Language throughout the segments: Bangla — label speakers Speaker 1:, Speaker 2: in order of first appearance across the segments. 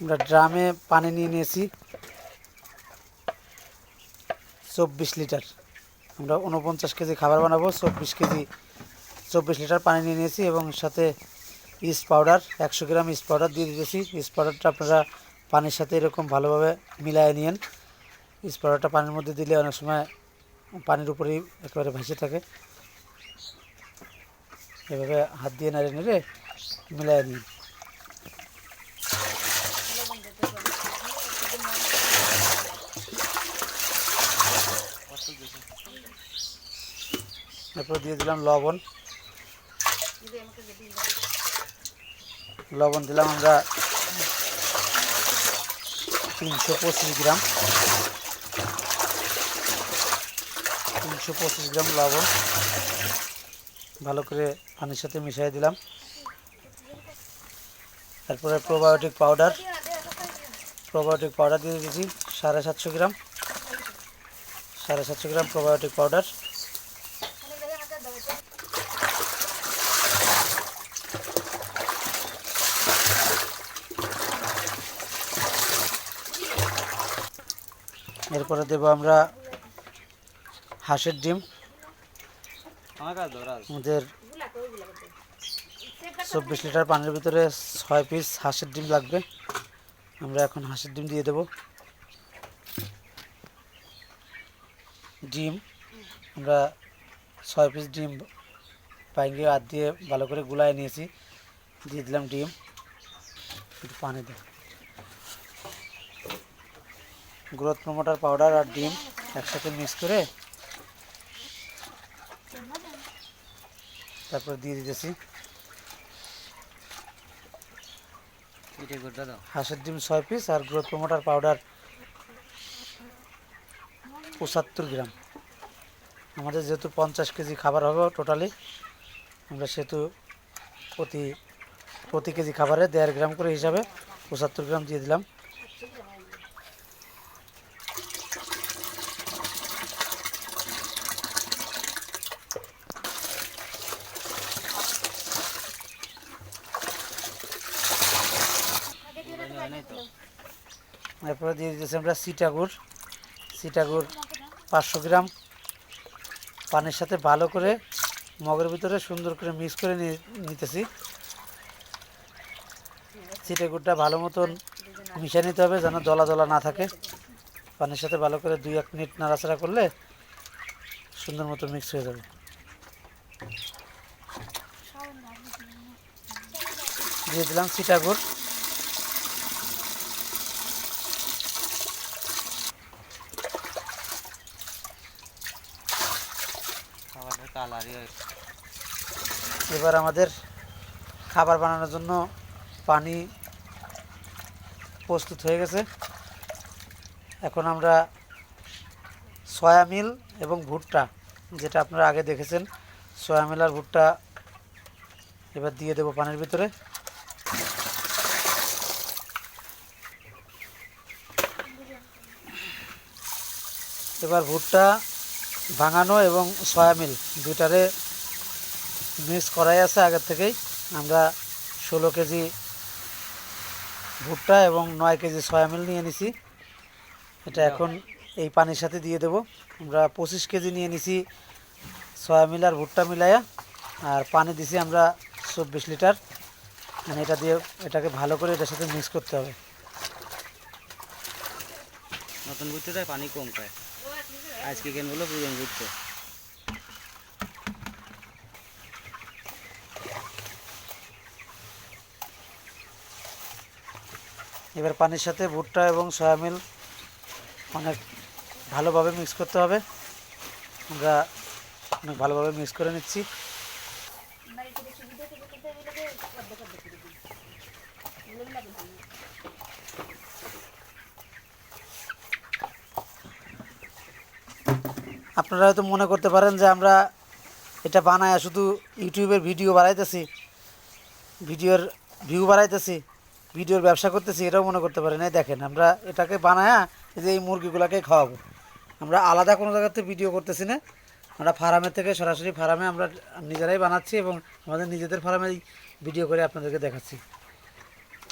Speaker 1: আমরা ড্রামে পানি নিয়ে নিয়েছি। চব্বিশ লিটার। আমরা উনপঞ্চাশ কেজি খাবার বানাবো, চব্বিশ কেজি, চব্বিশ লিটার পানি নিয়ে নিয়েছি এবং সাথে ইস্ট পাউডার, একশো গ্রাম ইস্ট পাউডার দিয়ে দিয়েছি ইস্ট পাউডারটা আপনারা পানির সাথে এরকম ভালোভাবে মিলায় নিন ইস্ট পাউডারটা পানির মধ্যে দিলে অনেক সময় পানির উপরেই একেবারে ভেসে থাকে। এভাবে হাত দিয়ে নাড়ে নেড়ে মিলায় নিন। এরপর দিয়ে দিলাম লবণ। লবণ দিলাম আমরা তিনশো পঁচিশ গ্রাম। তিনশো পঁচিশ গ্রাম লবণ। ভালো করে পানির সাথে মিশিয়ে দিলাম। তারপরে প্রোবায়োটিক পাউডার প্রোবায়োটিক পাউডার দিয়ে দিয়েছি সাড়ে সাতশো গ্রাম। সাড়ে সাতশো গ্রাম প্রোবায়োটিক পাউডার এরপরে দেবো আমরা হাঁসের ডিম। আমাদের চব্বিশ লিটার পানির ভিতরে ছয় পিস হাঁসের ডিম লাগবে। আমরা এখন হাঁসের ডিম দিয়ে দেব। ডিম আমরা ছয় পিস ডিম পাইঙ্গে হাত দিয়ে ভালো করে গুলায় নিয়েছি। দিয়ে দিলাম ডিম। একটু পানি দেব গ্রোথ প্রমোটার পাউডার আর ডিম একসাথে মিক্স করে তারপর দিয়ে দিতেছি। হাঁসের ডিম ছয় পিস আর গ্রোথ প্রমোটার পাউডার পঁচাত্তর গ্রাম। আমাদের যেহেতু পঞ্চাশ কেজি খাবার হবে টোটালি আমরা সেহেতু প্রতি প্রতি কেজি খাবারে দেড় গ্রাম করে হিসাবে পঁচাত্তর গ্রাম দিয়ে দিলাম। এরপরে দিয়ে দিতেছি আমরা সিটাগুড় সিটাগুড় পাঁচশো গ্রাম। পানির সাথে ভালো করে মগের ভিতরে সুন্দর করে মিক্স করে নিতেছি। সিটাগুড়টা ভালো মতন মিশিয়ে নিতে হবে যেন দলা দলা না থাকে। পানির সাথে ভালো করে দুই এক মিনিট নাড়াচাড়া করলে সুন্দর মতো মিক্স হয়ে যাবে। দিয়ে দিলাম সিটাগুড় এবার আমাদের খাবার বানানোর জন্য পানি প্রস্তুত হয়ে গেছে। এখন আমরা সয়া মিল এবং ভুট্টা, যেটা আপনারা আগে দেখেছেন, সয়া মিল আর ভুট্টা এবার দিয়ে দেবো পানির ভিতরে। এবার ভুট্টা ভাঙানো এবং সয়া মিল দুটারে মিক্স করাই আছে আগের থেকেই। আমরা ষোলো কেজি ভুট্টা এবং নয় কেজি সয়াবিন নিয়ে নিছি। এটা এখন এই পানির সাথে দিয়ে দেব। আমরা পঁচিশ কেজি নিয়ে নিছি সয়াবিন আর ভুট্টা মিলাইয়া। আর পানি দিছি আমরা চব্বিশ লিটার। মানে এটা দিয়ে এটাকে ভালো করে এটার সাথে মিক্স করতে হবে।
Speaker 2: নতুন ভুট্টোটায় পানি কম খায়। আজকে কেন বলো পুরনো ভুট্টো।
Speaker 1: এবার পানির সাথে ভুট্টা এবং সয়াবিন অনেক ভালোভাবে মিক্স করতে হবে। আমরা অনেক ভালোভাবে মিক্স করে নিচ্ছি। আপনারা হয়তো মনে করতে পারেন যে আমরা এটা বানায় শুধু ইউটিউবের ভিডিও বানাইতেছি ভিডিওর ভিউ বাড়াইতেছি ভিডিওর ব্যবসা করতেছি, এটাও মনে করতে পারেন এই দেখেন, আমরা এটাকে বানায়া যে এই মুরগিগুলোকে খাওয়াবো। আমরা আলাদা কোনো জায়গাতে ভিডিও করতেছি না। আমরা ফার্মের থেকে সরাসরি ফার্মে আমরা নিজেরাই বানাচ্ছি এবং আমাদের নিজেদের ফার্মেই ভিডিও করে আপনাদেরকে দেখাচ্ছি।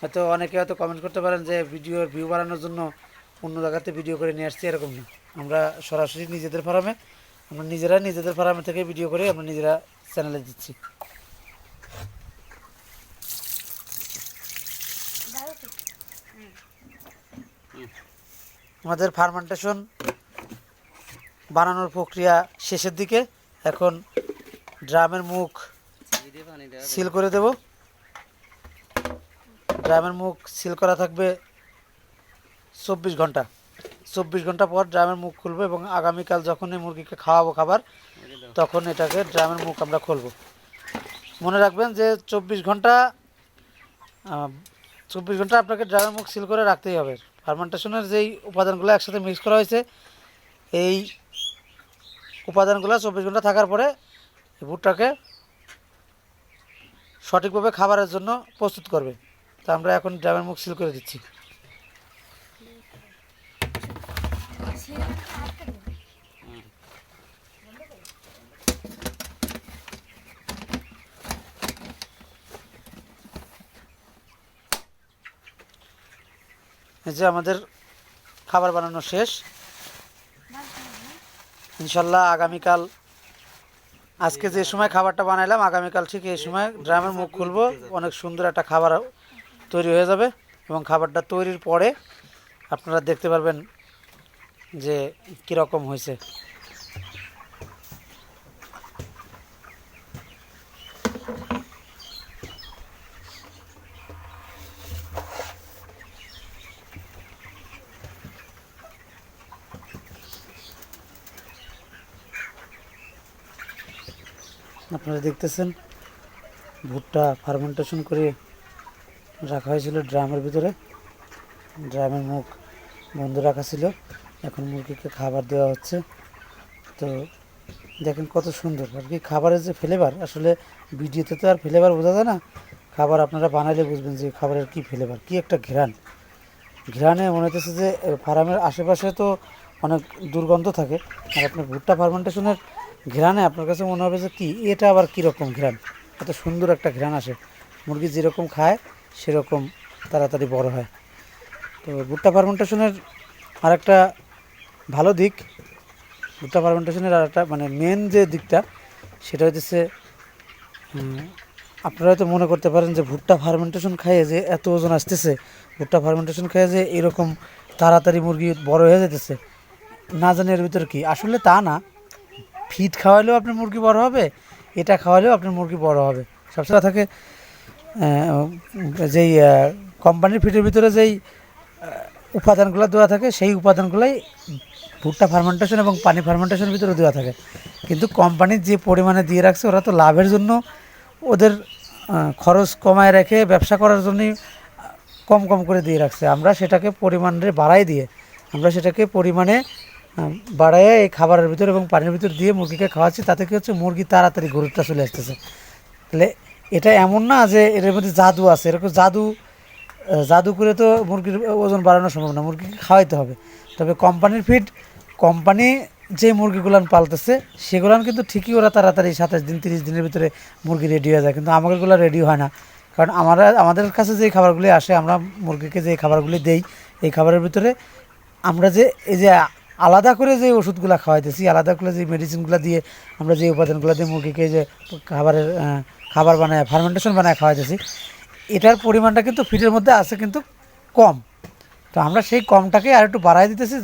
Speaker 1: হয়তো অনেকে হয়তো কমেন্ট করতে পারেন যে ভিডিওর ভিউ বাড়ানোর জন্য অন্য জায়গাতে ভিডিও করে নিয়ে আসছি, এরকম না। আমরা সরাসরি নিজেদের ফার্মে, আমরা নিজেরা নিজেদের ফার্মে থেকে ভিডিও করে আমরা নিজেরা চ্যানেলে দিচ্ছি। আমাদের ফার্মেন্টেশন বানানোর প্রক্রিয়া শেষের দিকে। এখন ড্রামের মুখ সিল করে দেব। ড্রামের মুখ সিল করা থাকবে চব্বিশ ঘণ্টা। চব্বিশ ঘণ্টা পর ড্রামের মুখ খুলবো এবং আগামীকাল যখন এই মুরগিকে খাওয়াবো খাবার, তখন এটাকে ড্রামের মুখ আমরা খুলবো। মনে রাখবেন যে চব্বিশ ঘণ্টা চব্বিশ ঘণ্টা আপনাকে ড্রামের মুখ সিল করে রাখতেই হবে। ফার্মেন্টেশনের যেই উপাদানগুলো একসাথে মিক্স করা হয়েছে, এই উপাদানগুলো চব্বিশ ঘণ্টা থাকার পরে ভুট্টাকে সঠিকভাবে খাবারের জন্য প্রস্তুত করবে। তা আমরা এখন ড্রামের মুখ সিল করে দিচ্ছি। যে আমাদের খাবার বানানো শেষ। ইনশাল্লাহ আগামীকাল, আজকে যে সময় খাবারটা বানাইলাম, আগামীকাল ঠিক এই সময় ড্রামের মুখ খুলবো, অনেক সুন্দর একটা খাবার তৈরি হয়ে যাবে এবং খাবারটা তৈরির পরে আপনারা দেখতে পারবেন যে কীরকম হয়েছে। আপনারা দেখতেছেন ভুট্টা ফার্মেন্টেশন করে রাখা হয়েছিল ড্রামের ভিতরে। ড্রামের মুখ বন্ধ রাখা ছিল। এখন মুরগিকে খাবার দেওয়া হচ্ছে। তো দেখেন কত সুন্দর। আর কি খাবারের যে ফ্লেভার আসলে ভিডিওতে তো আর ফ্লেভার বোঝা যায় না। খাবার আপনারা বানাইলে বুঝবেন যে খাবারের কি ফ্লেভার কি একটা ঘ্রাণ। ঘ্রাণে মনে হচ্ছে যে ফার্মের আশেপাশে তো অনেক দুর্গন্ধ থাকে। আর আপনার ভুট্টা ফার্মেন্টেশনের ঘ্রাণে আপনার কাছে মনে হবে যে কি, এটা আবার কীরকম ঘ্রাণ? এত সুন্দর একটা ঘ্রাণ আসে। মুরগি যেরকম খায়, সেরকম তাড়াতাড়ি বড় হয়। তো ভুট্টা ফার্মেন্টেশনের আরেকটা ভালো দিক, ভুট্টা ফার্মেন্টেশনের আর একটা মানে মেন যে দিকটা, সেটা হচ্ছে আপনারা হয়তো মনে করতে পারেন যে ভুট্টা ফার্মেন্টেশন খাইয়ে যে এত ওজন আসতেছে, ভুট্টা ফার্মেন্টেশন খাইয়ে যে এরকম তাড়াতাড়ি মুরগি বড় হয়ে যেতেছে না জানি এর ভিতরে কি। আসলে তা না। ফিড খাওয়ালেও আপনার মুরগি বড় হবে, এটা খাওয়ালেও আপনার মুরগি বড় হবে। সবসময় থাকে যেই কোম্পানির ফিডের ভিতরে যেই উপাদানগুলো দেওয়া থাকে, সেই উপাদানগুলোই ভুট্টা ফার্মেন্টেশন এবং পানি ফার্মেন্টেশনের ভিতরে দেওয়া থাকে। কিন্তু কোম্পানির যে পরিমাণে দিয়ে রাখছে, ওরা তো লাভের জন্য ওদের খরচ কমায় রেখে ব্যবসা করার জন্যই কম কম করে দিয়ে রাখছে। আমরা সেটাকে পরিমাণে বাড়াই দিয়ে, আমরা সেটাকে পরিমাণে বাড়াইয়ে এই খাবারের ভিতর এবং পানির ভিতর দিয়ে মুরগিকে খাওয়াচ্ছি, তাতে কি হচ্ছে মুরগি তাড়াতাড়ি গরুরটা চলে আসতেছে। তাহলে এটা এমন না যে এর মধ্যে জাদু আছে, এরকম জাদু জাদু করে তো মুরগির ওজন বাড়ানো সম্ভব না, মুরগিকে খাওয়াইতে হবে। তবে কোম্পানির ফিড কোম্পানি যে মুরগিগুলান পালতেছে, সেগুলান কিন্তু ঠিকই ওরা তাড়াতাড়ি সাতাশ দিন, তিরিশ দিনের ভিতরে মুরগি রেডি হয়ে যায়, কিন্তু আমাদেরগুলো রেডি হয় না। কারণ আমরা, আমাদের কাছে যে খাবারগুলি আসে, আমরা মুরগিকে যে খাবারগুলি দেই, এই খাবারের ভিতরে আমরা যে, এই যে আলাদা করে যে ওষুধগুলো খাওয়াইতেছি, আলাদা করে যে মেডিসিনগুলো দিয়ে আমরা যে উপাদানগুলো দিয়ে মুরগিকে যে খাবারের খাবার বানায় ফার্মেন্টেশন বানায় খাওয়াইতেছি, এটার পরিমাণটা কিন্তু ফিডের মধ্যে আছে কিন্তু কম। তো আমরা সেই কমটাকে আর একটু বাড়াই দিতেছি